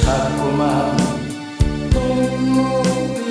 자꾸만 눈물